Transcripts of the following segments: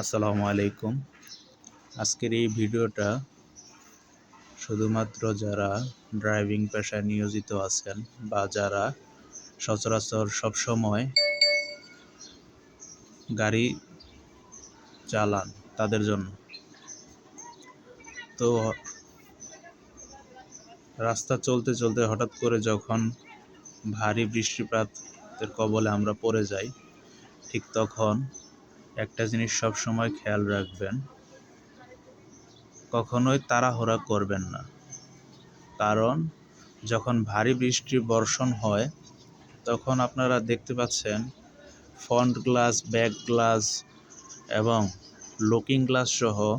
আসসালামু আলাইকুম। আজকের এই ভিডিওটা শুধুমাত্র যারা ড্রাইভিং পেশায় নিয়োজিত আছেন বা যারা সচরাচর সবসময় গাড়ি চালান তাদের জন্য। তো রাস্তা চলতে চলতে হঠাৎ করে যখন ভারী বৃষ্টিপাতের কবলে আমরা পড়ে যাই, ঠিক তখন একটা জিনিস সব সময় খেয়াল রাখবেন, কখনোই তাড়াহুড়া করবেন না। কারণ, যখন ভারী বৃষ্টি, বর্ষণ হয়, তখন আপনারা দেখতে পাচ্ছেন ফ্রন্ট গ্লাস, ব্যাক গ্লাস এবং লুকিং গ্লাস সহ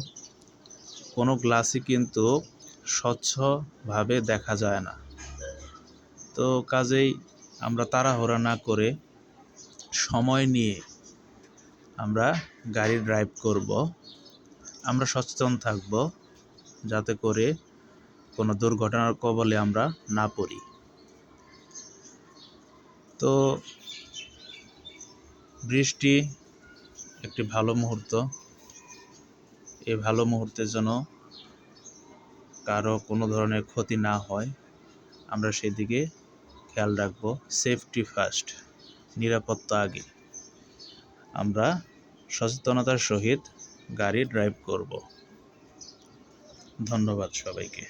কোনো গ্লাসই কিন্তু স্বচ্ছভাবে দেখা যায় না। তো কাজেই আমরা তাড়াহুড়া না করে সময় নিয়ে আমরা গাড়ি ড্রাইভ করব। আমরা সচেতন থাকব যাতে করে কোনো দুর্ঘটনার কবলে আমরা না পড়ি। তো বৃষ্টি একটি ভালো মুহূর্ত। এই ভালো মুহূর্তের জন্য কারও কোনো ধরনের ক্ষতি না হয়। আমরা সেদিকে খেয়াল রাখব। সেফটি ফার্স্ট নিরাপত্তা আগে। আমরা সচেতনতার সহিত গাড়ি ড্রাইভ করব। ধন্যবাদ সবাইকে।